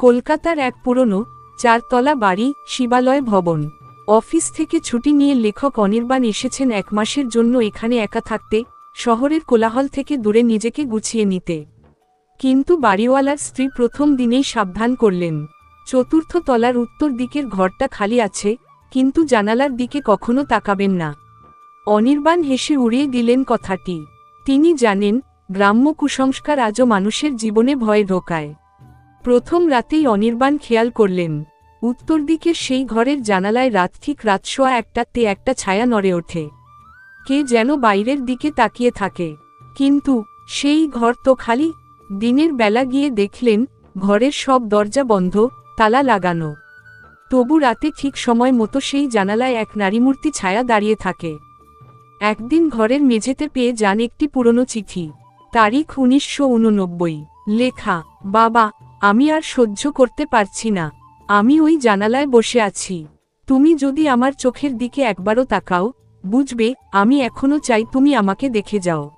কলকাতার এক পুরনো চারতলা বাড়ি, শিবালয় ভবন। অফিস থেকে ছুটি নিয়ে লেখক অনির্বাণ এসেছেন এক মাসের জন্য এখানে একা থাকতে, শহরের কোলাহল থেকে দূরে নিজেকে গুছিয়ে নিতে। কিন্তু বাড়িওয়ালার স্ত্রী প্রথম দিনেই সাবধান করলেন। চতুর্থ তলার উত্তর দিকের ঘরটা খালি আছে, কিন্তু জানালার দিকে কখনো তাকাবেন না। অনির্বাণ হেসে উড়িয়ে দিলেন কথাটি। তিনি জানেন, গ্রাম্য কুসংস্কার আজও মানুষের জীবনে ভয় ঢোকায়। প্রথম রাতেই অনির্বাণ খেয়াল করলেন। উত্তর দিকের সেই ঘরের জানালায় রাত ঠিক রাত সোয়া একটাতে একটা ছায়া নড়ে ওঠে। কে যেন বাইরের দিকে তাকিয়ে থাকে। কিন্তু সেই ঘর তো খালি। দিনের বেলা গিয়ে দেখলেন, ঘরের সব দরজা বন্ধ, তালা লাগানো। তবু রাতে ঠিক সময় মতো সেই জানালায় এক নারীমূর্তি ছায়া দাঁড়িয়ে থাকে। একদিন ঘরের মেঝেতে পেয়ে যান একটি পুরনো চিঠি। তারিখ উনিশশো উননব্বই। লেখা, বাবা আমি আর সহ্য করতে পারছি না। আমি ওই জানালায় বসে আছি। তুমি যদি আমার চোখের দিকে একবারও তাকাও, বুঝবে, আমি এখনও চাই তুমি আমাকে দেখে যাও।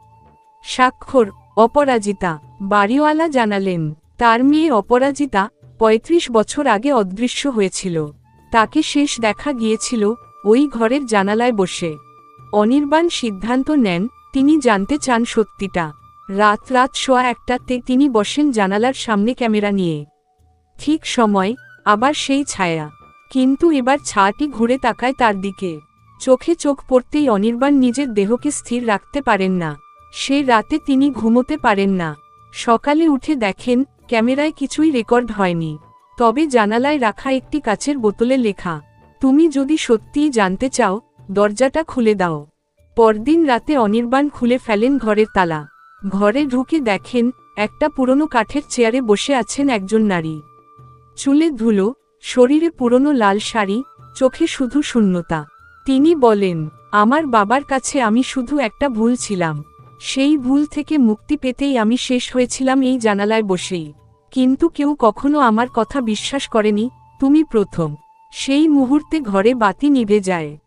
স্বাক্ষর, অপরাজিতা, বাড়িওয়ালা জানালেন। তার মেয়ে অপরাজিতা ৩৫ বছর আগে অদৃশ্য হয়েছিল। তাকে শেষ দেখা গিয়েছিল ওই ঘরের জানালায় বসে। অনির্বাণ সিদ্ধান্ত নেন, তিনি জানতে চান সত্যিটা। রাত রাত সোয়া একটাতে তিনি বসেন জানালার সামনে ক্যামেরা নিয়ে। ঠিক সময়, আবার সেই ছায়া। কিন্তু এবার ছাটি ঘুরে তাকায় তার দিকে। চোখে চোখ পড়তেই অনির্বাণ নিজের দেহকে স্থির রাখতে পারেন না। সে রাতে তিনি ঘুমোতে পারেন না। সকালে উঠে দেখেন, ক্যামেরায় কিছুই রেকর্ড হয়নি। তবে জানালায় রাখা একটি কাচের বোতলে লেখা, তুমি যদি সত্যিই জানতে চাও, দরজাটা খুলে দাও। পরদিন রাতে অনির্বাণ খুলে ফেলেন ঘরের তালা। ঘরে ঢুকে দেখেন, একটা পুরনো কাঠের চেয়ারে বসে আছেন একজন নারী। চুলে ধুলো, শরীরে পুরনো লাল শাড়ি, চোখে শুধু শূন্যতা। তিনি বলেন, আমার বাবার কাছে আমি শুধু একটা ভুল ছিলাম। সেই ভুল থেকে মুক্তি পেতেই আমি শেষ হয়েছিলাম এই জানালায় বসেই। কিন্তু কেউ কখনো আমার কথা বিশ্বাস করেনি, তুমি প্রথম। সেই মুহূর্তে ঘরে বাতি নিভে যায়।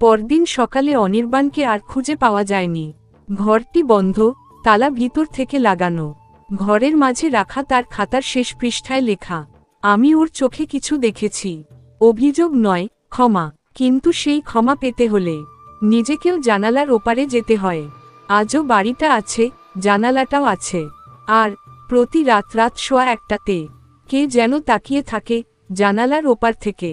পরদিন সকালে অনির্বাণকে আর খুঁজে পাওয়া যায়নি। ঘরটি বন্ধ তালা ভিতর থেকে লাগানো। ঘরের মাঝে রাখা তার খাতার শেষ পৃষ্ঠায় লেখা, আমি ওর চোখে কিছু দেখেছি। অভিযোগ নয়, ক্ষমা, কিন্তু সেই ক্ষমা পেতে হলে নিজেকেও জানালার ওপারে যেতে হয়। আজও বাড়িটা আছে, জানালাটাও আছে। আর প্রতি রাত রাত শোয়া একটাতে। কে যেন তাকিয়ে থাকে জানালার ওপার থেকে।